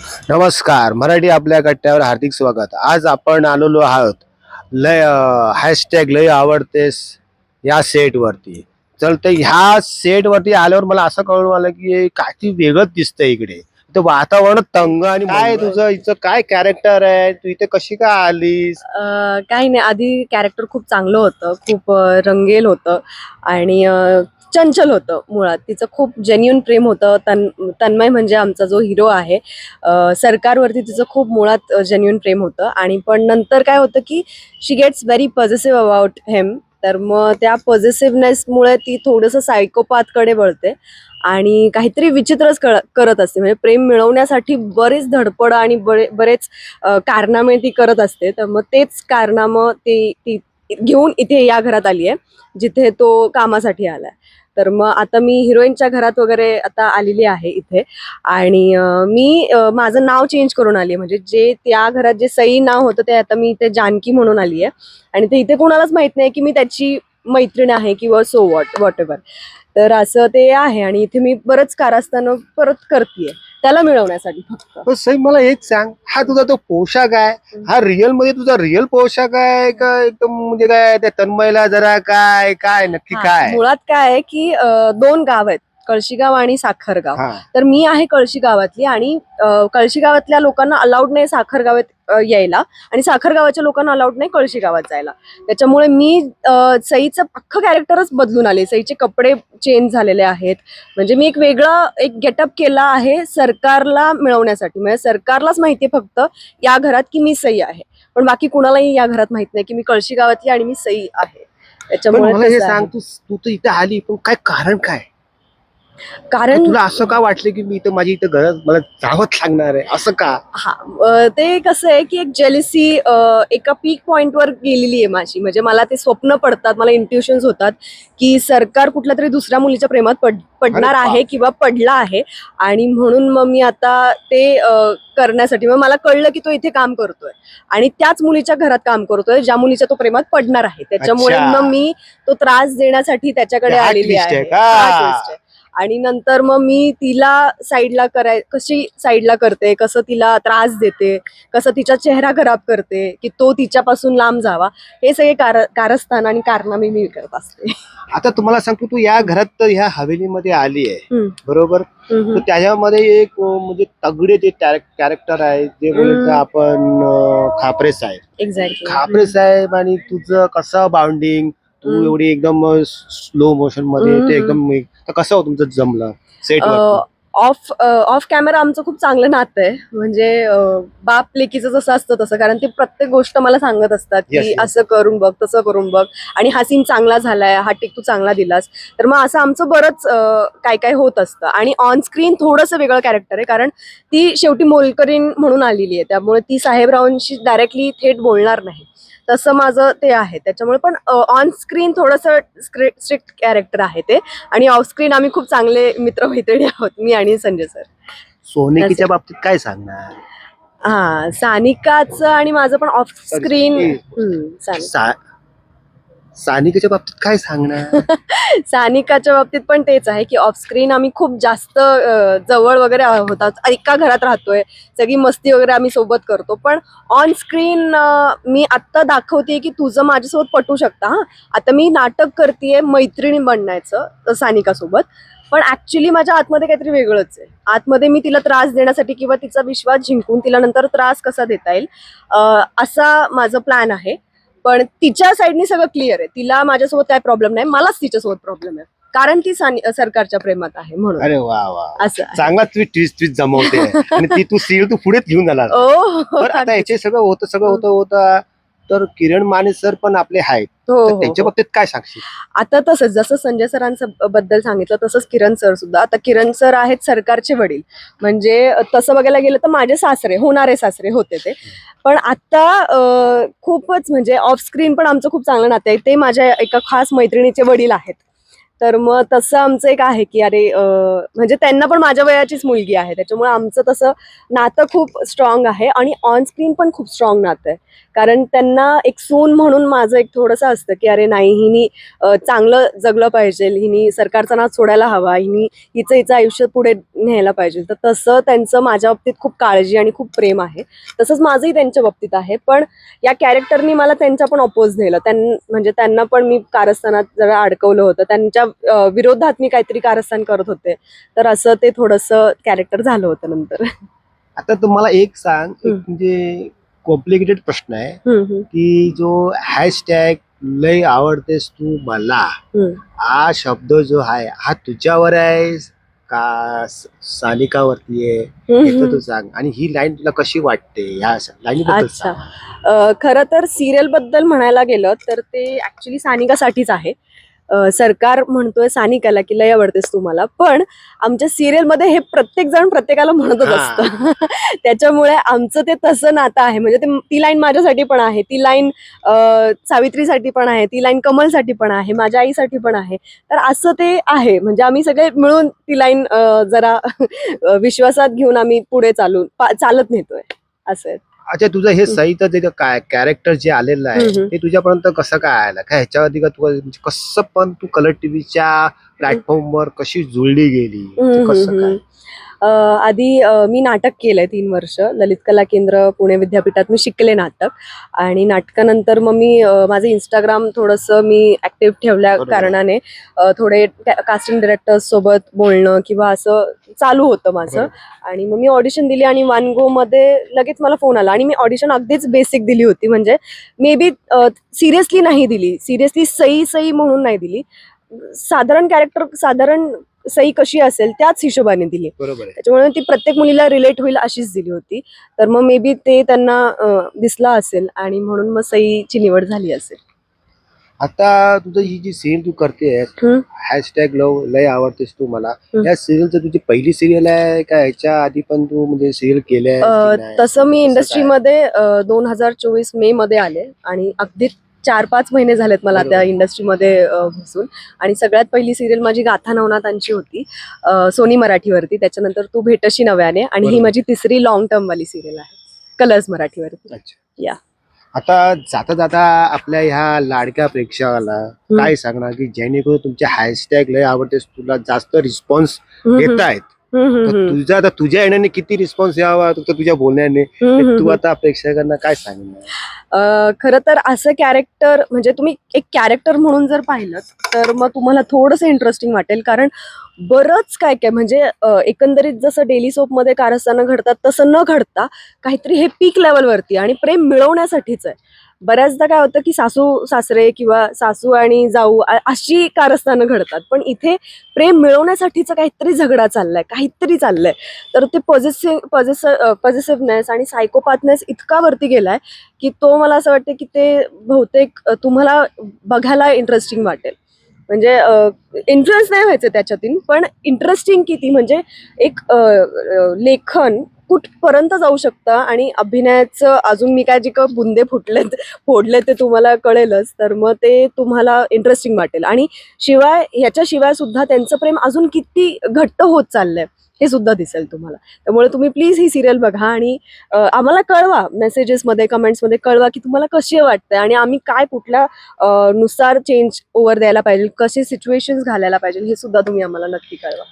नमस्कार मराठी आपल्या कट्ट्यावर हार्दिक स्वागत. आज आपण आलेलो आहोत लय हॅशटॅग लय आवडतेस या सेट वरती. चल तर ह्या सेट वरती आल्यावर मला असं कळून आलं की काही वेगळंच दिसतंय इकडे. इथं वातावरण तंग आणि काय तुझं इथं काय कॅरेक्टर आहे? तू इथे कशी काय आलीस? काही नाही. आधी कॅरेक्टर खूप चांगलं होतं. खूप रंगेल होतं. आणि चंचल होतं मुळात. तिचं खूप जेन्युन प्रेम होतं. तन तन्मय म्हणजे आमचा जो हिरो आहे सरकारवरती तिचं खूप मुळात जेन्युन प्रेम होतं. आणि पण नंतर काय होतं की she gets very positive about him तर मग त्या पॉझिटिव्हनेसमुळे ती थोडंसं सायकोपाथकडे वळते. आणि काहीतरी विचित्रच कळ करत असते. म्हणजे प्रेम मिळवण्यासाठी बरेच धडपड आणि बरे बरेच कारनामे ती करत असते. तर मग तेच कारनामं ती ती घेऊन इथे या घरात आली आहे जिथे तो कामासाठी आलाय. तर मग आता मी हिरोईनच्या घरात वगैरे आता आलेली आहे इथे. आणि मी माझं नाव चेंज करून आली आहे. म्हणजे जे त्या घरात जे सई नाव होतं ते आता मी इथे जानकी म्हणून आली आहे. आणि ते इथे कोणालाच माहीत नाही की मी त्याची मैत्रीण आहे किंवा सो वॉट वॉट एव्हर तर असं ते आहे. आणि इथे मी बरंच कारस्थानं परत करते त्याला मिळवण्यासाठी फक्त. पण सई मला एक सांग. हा तुझा तो पोशाख आहे. हा रिअलमध्ये तुझा रिअल पोशाख आहे का एकदम म्हणजे काय त्या तन्मयला जरा काय काय नक्की हा, काय? मुळात काय आहे की अ, दोन गाव आहेत. कळशीगाव आणि साखरगाव. हा. तर मी आहे कळशी गावातली आणि अ, कळशी गावातल्या लोकांना अलाउड नाही साखर गावात अ, यायला. आणि साखर गावाच्या लोकांना अलाउड नाही कळशी गावात जायला. त्याच्यामुळे मी अ, सईचं अख्खं कॅरेक्टरच बदलून आले. सईचे कपडे चेंज झालेले आहेत. म्हणजे मी एक वेगळा एक गेटअप केला आहे सरकारला मिळवण्यासाठी. म्हणजे सरकारलाच माहिती आहे फक्त या घरात की मी सई आहे. पण बाकी कुणालाही या घरात माहीत नाही की मी कळशी गावातली आणि मी सई आहे. पण त्याच्यामुळे मला हे तसं आहे. सांग तू तू तर इथे आली पण काय कारण काय? कारण तुला असं का वाटलं की मी इथं माझी इथं गरज मला जावंच लागणार आहे? असं का? हा अ, ते कसं आहे की एक जेलिसी एका पीक पॉइंटवर गेलेली आहे माझी. म्हणजे मला ते स्वप्न पडतात मला इंट्युशन्स होतात की सरकार कुठल्या तरी दुसऱ्या मुलीच्या प्रेमात पड पडणार अरे आहे किंवा पडला आहे. आणि म्हणून मग मी आता ते अ, करण्यासाठी मग मला कळलं की तो इथे काम करतोय. आणि त्याच मुलीच्या घरात काम करतोय ज्या मुलीच्या तो प्रेमात पडणार आहे. त्याच्यामुळे अच्छा. मग मी तो त्रास देण्यासाठी त्याच्याकडे हा आलेली twist आहे. आहे का? हा twist आहे. आणि नंतर मग मी तिला साईडला कराय कशी साईडला करते कसं तिला त्रास देते कसं तिचा चेहरा खराब करते की तो तिच्यापासून लांब जावा हे सगळे कार कारस्थान आणि कारनामे मी करत असते. आता तुम्हाला सांगतो तू या घरात तर ह्या हवेलीमध्ये आली आहे. बरोबर? त्याच्यामध्ये एक म्हणजे तगडे जे कॅरेक्टर आहे जे बोलतो. आपण खापरे साहेब. एक्झॅक्टली खापरे साहेब आणि तुझं कसं बाउंडिंग तू. एवढी एकदम स्लो मोशनमध्ये. ते एकदम तर कसं हो तुमचं जमलं? सेट ऑफ ऑफ कॅमेरा आमचं खूप चांगलं नातं आहे. म्हणजे बाप लेकीचं जसं असतं तसं. कारण ते प्रत्येक गोष्ट मला सांगत असतात की. असं करून बघ तसं करून बघ. आणि हा सीन चांगला झालाय हा टिक तू चांगला दिलास. तर मग असं आमचं बरंच काय काय होत असतं. आणि ऑन स्क्रीन थोडंसं वेगळं कॅरेक्टर आहे. कारण ती शेवटी मोलकरीण म्हणून आलेली आहे. त्यामुळे ती साहेबरावांशी डायरेक्टली थेट बोलणार नाही. तसं माझं ते आहे. त्याच्यामुळे पण ऑन स्क्रीन थोडंसं स्ट्रिक्ट कॅरेक्टर आहे ते. आणि ऑफ स्क्रीन आम्ही खूप चांगले मित्रमैत्रिणी आहोत मी आणि संजय सर. सोनेकीच्या बाबतीत काय सांगणार? हा सानिकाचं आणि माझं पण ऑफ स्क्रीन सानिकाच्या बाबतीत काय सांगणार? सानिकाच्या बाबतीत पण तेच आहे की ऑफ स्क्रीन आम्ही खूप जास्त अ, जवळ वगैरे होतात एका घरात राहतोय. सगळी मस्ती वगैरे आम्ही सोबत करतो. पण ऑन स्क्रीन मी आत्ता दाखवते की तुझं माझ्यासोबत पटू शकता हा. आता मी नाटक करतेय मैत्रिणी बनण्याचं अ, सानिकासोबत. पण ऍक्च्युली माझ्या आतमध्ये काहीतरी वेगळंच आहे. आतमध्ये मी तिला त्रास देण्यासाठी किंवा तिचा विश्वास जिंकून तिला नंतर त्रास कसा देता येईल अ, असा माझं प्लॅन आहे. पण तिच्या साईडनी सगळं क्लिअर आहे. तिला माझ्यासोबत काय प्रॉब्लेम नाही. मलाच तिच्यासोबत प्रॉब्लेम आहे. कारण ती सानी- सरकारच्या प्रेमात आहे म्हणून. अरे वा वा. असं आहे. चांगला तुम्ही ट्विस्ट ट्विस्ट जमवते. आणि ती तू सील तू पुढेच घेऊन जाणार. ओ. बरं आता याचे सगळं होतं सगळं होतं होतं. तर किरण माने सर पण आपले आहेत. हो, तर हो, त्यांच्या हो. बाबतीत काय सांगशील? आता तसंच जसं संजय सरांचं बद्दल सांगितलं तसंच किरण सर सुद्धा. आता किरण सर आहेत सरकारचे वडील. म्हणजे तसं बघायला गेलं तर माझे सासरे होणारे सासरे होते ते. पण आता अं, खूपच म्हणजे ऑफ स्क्रीन पण आमचं खूप चांगलं नातं आहे. ते माझ्या एका खास मैत्रिणीचे वडील आहेत. तर मग तसं आमचं एक आहे की अरे अं, म्हणजे त्यांना पण माझ्या वयाचीच मुलगी आहे. त्याच्यामुळे आमचं तसं नातं खूप स्ट्रॉंग आहे. आणि ऑन स्क्रीन पण खूप स्ट्रॉंग नातं आहे. कारण त्यांना एक सून म्हणून माझं एक थोडंसं असतं की अरे नाही हिनी चांगलं जगलं पाहिजे हिनी सरकारचा नाच सोडायला हवा हिनी हिचं हिचं आयुष्य पुढे न्यायला पाहिजे. तर तसं त्यांचं माझ्या बाबतीत खूप काळजी आणि खूप प्रेम आहे. तसंच माझंही त्यांच्या बाबतीत आहे. पण या कॅरेक्टरनी मला त्यांच्या पण अपोज नेलं. त्यां म्हणजे त्यांना पण मी कारस्थानात जरा अडकवलं होतं. त्यांच्या विरोधात मी काहीतरी कारस्थान करत होते. तर असं ते थोडंसं कॅरेक्टर झालं होतं नंतर. आता तुम्हाला एक सांग. म्हणजे कॉम्प्लिकेटेड प्रश्न आहे की जो हॅशटॅग लय आवडतेस तू मला. हा शब्द जो आहे हा तुझ्यावर आहे का स- सानिकावरती आहे तू सांग. आणि ही लाईन तुला कशी वाटते? ह्या अ, खरं तर सिरियलबद्दल म्हणायला गेलं तर ते ऍक्च्युली सानिकासाठीच आहे. सरकार म्हणतोय सानिकाला की लय आवडतेस तू मला पण आमच्या सिरियलमध्ये हे प्रत्येक जण प्रत्येकाला म्हणतच. असतं. त्याच्यामुळे आमचं ते तसं नातं आहे. म्हणजे ते ती लाईन माझ्यासाठी पण आहे. ती लाईन सावित्रीसाठी पण आहे. ती लाईन कमलसाठी पण आहे. माझ्या आईसाठी पण आहे. तर असं ते आहे. म्हणजे आम्ही सगळे मिळून ती लाईन जरा विश्वासात घेऊन आम्ही पुढे चालून चालत नेतोय. असं. अच्छा तुझं हे सहित जे काय कॅरेक्टर जे आलेलं आहे. ते तुझ्यापर्यंत कसं काय आलं? काय ह्याच्यावरती का तू म्हणजे कसं पण तू कलर टीव्हीच्या प्लॅटफॉर्मवर कशी जुळली गेली? कसं काय? आधी मी नाटक केलंय तीन वर्ष. ललित कला केंद्र पुणे विद्यापीठात मी शिकले नाटक. आणि नाटकानंतर मग मी माझं इंस्टाग्राम थोडंसं मी ऍक्टिव्ह ठेवल्या. कारणाने थोडे कास्टिंग डिरेक्टर्स सोबत बोलणं किंवा असं चालू होतं माझं. आणि मग मी ऑडिशन दिली आणि वन गो मध्ये लगेच मला फोन आला. आणि मी ऑडिशन अगदीच बेसिक दिली होती. म्हणजे मे बी सिरियसली नाही दिली. सिरियसली सई सई म्हणून नाही दिली. साधारण कॅरेक्टर साधारण सई कशी असेल त्याच हिशोबाने दिली. बरोबर आहे. त्याच्यामुळे ती प्रत्येक मुलीला रिलेट होईल अशीच दिली होती. तर मग मे बी ते त्यांना अं, दिसला असेल आणि म्हणून मग सईची निवड झाली असेल. आता तुझं ही जी सिरियल तू करते हम्म. हॅशटॅग लव लय आवडतेस तू मला. हम्म. या सिरियलचं तुझी पहिली सिरियल आहे का ह्याच्या आधी पण तू म्हणजे सिरियल केले अं, तसं मी इंडस्ट्रीमध्ये दोन हजार चोवीस मे मध्ये आले आणि अगदी चार पाच महिने झालेत मला. त्या इंडस्ट्रीमध्ये घुसून आणि सगळ्यात पहिली सिरियल माझी गाथा नवनाथांची होती. सोनी मराठीवरती. त्याच्यानंतर तू भेटशी नव्याने आणि ही. माझी तिसरी लॉंग टर्म वाली सिरियल आहे. कलर्स मराठीवरती. अच्छा. या. आता जाता जाता आपल्या ह्या लाडक्या प्रेक्षकाला काय सांगणार की जेणेकरून तुमच्या हॅशटॅग लय आवडतेस तुला जास्त रिस्पॉन्स येत आहेत तर हम्म, तुझा आता तुझ्या येण्याने किती रिस्पॉन्स यावा तुझ्या तुझ्या बोलण्याने. ते. आता प्रेक्षकांना काय सांगणार? खरं तर असं कॅरेक्टर म्हणजे तुम्ही एक कॅरेक्टर म्हणून जर पाहिलं तर मग तुम्हाला थोडंसं इंटरेस्टिंग वाटेल. कारण बरंच काय काय म्हणजे अ, एकंदरीत जसं डेली सोपमध्ये कारस्थानं घडतात तसं न घडता काहीतरी हे पीक लेवलवरती आणि प्रेम मिळवण्यासाठीच आहे. बऱ्याचदा काय होतं की सासू सासरे किंवा सासू आणि जाऊ अशी कारस्थानं घडतात. पण इथे प्रेम मिळवण्यासाठीचं काहीतरी झगडा चाललाय काहीतरी चाललंय. तर ते पॉझिसिव्ह पॉझिस पॉझिटिव्हनेस आणि सायकोपाथनेस इतका वरती गेलाय की तो मला असं वाटतं की ते बहुतेक तुम्हाला बघायला इंटरेस्टिंग वाटेल. म्हणजे इन्फ्लुअन्स नाही व्हायचं त्याच्यातून पण इंटरेस्टिंग किती म्हणजे एक लेखन कुठपर्यंत जाऊ शकतं आणि अभिनयाचं अजून मी काय जे का बुंदे फुटलेत फोडले ते तुम्हाला कळेलच तर मग ते तुम्हाला इंटरेस्टिंग वाटेल. आणि शिवाय ह्याच्याशिवाय सुद्धा त्यांचं प्रेम अजून किती घट्ट होत चाललंय. हे सुद्धा दिसेल तुम्हाला. त्यामुळे तुम्ही प्लीज ही सिरियल बघा आणि आम्हाला कळवा मेसेजेसमध्ये कमेंट्समध्ये कळवा की तुम्हाला कशी वाटते आणि आम्ही काय कुठल्या नुसार चेंज ओव्हर द्यायला पाहिजे कसे सिच्युएशन्स घालायला पाहिजे हे सुद्धा तुम्ही आम्हाला नक्की कळवा.